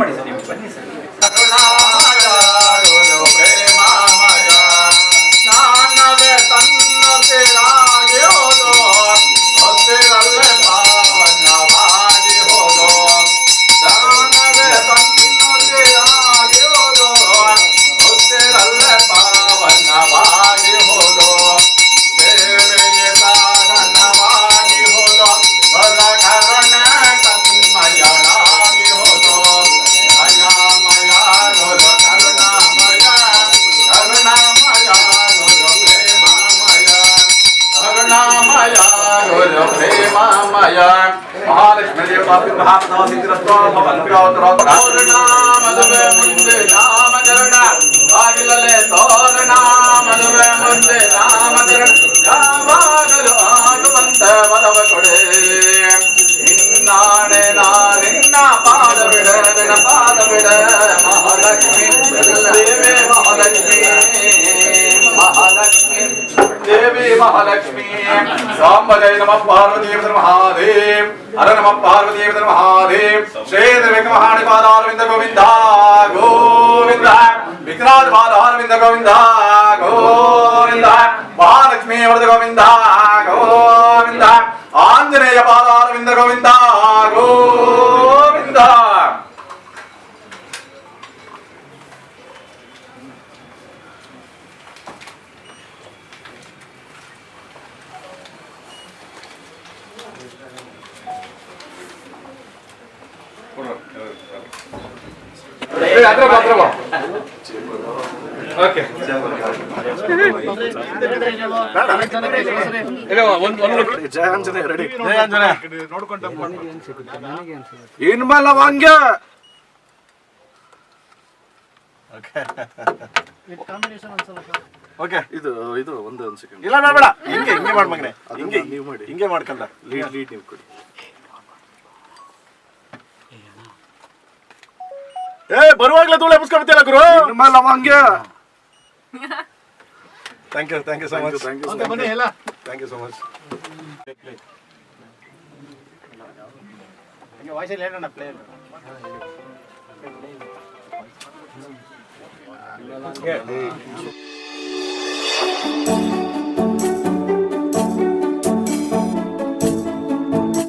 ಮಾಡಿ ಸರ್ ನೀವು ಬನ್ನಿ ಸರ್. महालक्ष्मी देव काफी महाप्रसाद रत्न भवन पिरावत राम मधुवे मुंडे नाम करुणा भागिलले तोरणा मधुवे मुंडे नाम करुणा भागलो आगमंत वरव कोडे நின்னாடே நான் நின்னா பாட விட விட பாட விட మహాలక్ష్మి. సాంబజయ నమ పార్వతీపతి మహాదేవ్. హర నమ పార్వతీపతి మహాదేవ్. శ్రేత విగ్రహాణి పాదారవింద గోవింద గోవింద. విక్రాజ్ పాదారవింద గోవింద గోవింద. మహాలక్ష్మీ వరద గోవింద గోవింద. ఆంజనేయ పాదారవింద గోవింద ಹಂಗೆ. ಓಕೆ. ಇದು ಇದು ಒಂದು ಒಂದು ಸೆಕೆಂಡ್ ಇಲ್ಲ ಬೇಡ ಹಿಂಗೆ ಹಿಂಗೆ ಮಾಡ್ ಮಗನೆ. ಹಿಂಗೆ ನೀವು ಮಾಡಿ. ಹಿಂಗೆ ಮಾಡ್ಕಲ್ಲ ಲೀಡ್ ಲೀಡ್ ನೀವು ಕೊಡಿ. ಏ ಬರುವಾಗ್ಲೇ ಧೂಳು ಎಬ್ಸ್ಕೊಳ್ತೀಯಲ್ಲ ಗುರು? ನಿಮ್ಮಲ್ಲ ಹಂಗೆ. Thank you thank you so much thank you ಬನ್ನಿ ಎಲ್ಲ. ಥ್ಯಾಂಕ್ ಯು ಸೊ ಮಚ್ ವಾಯ್ಸಲ್ಲಿ ಹೇಳೋಣ ಪ್ಲೇ Yeah.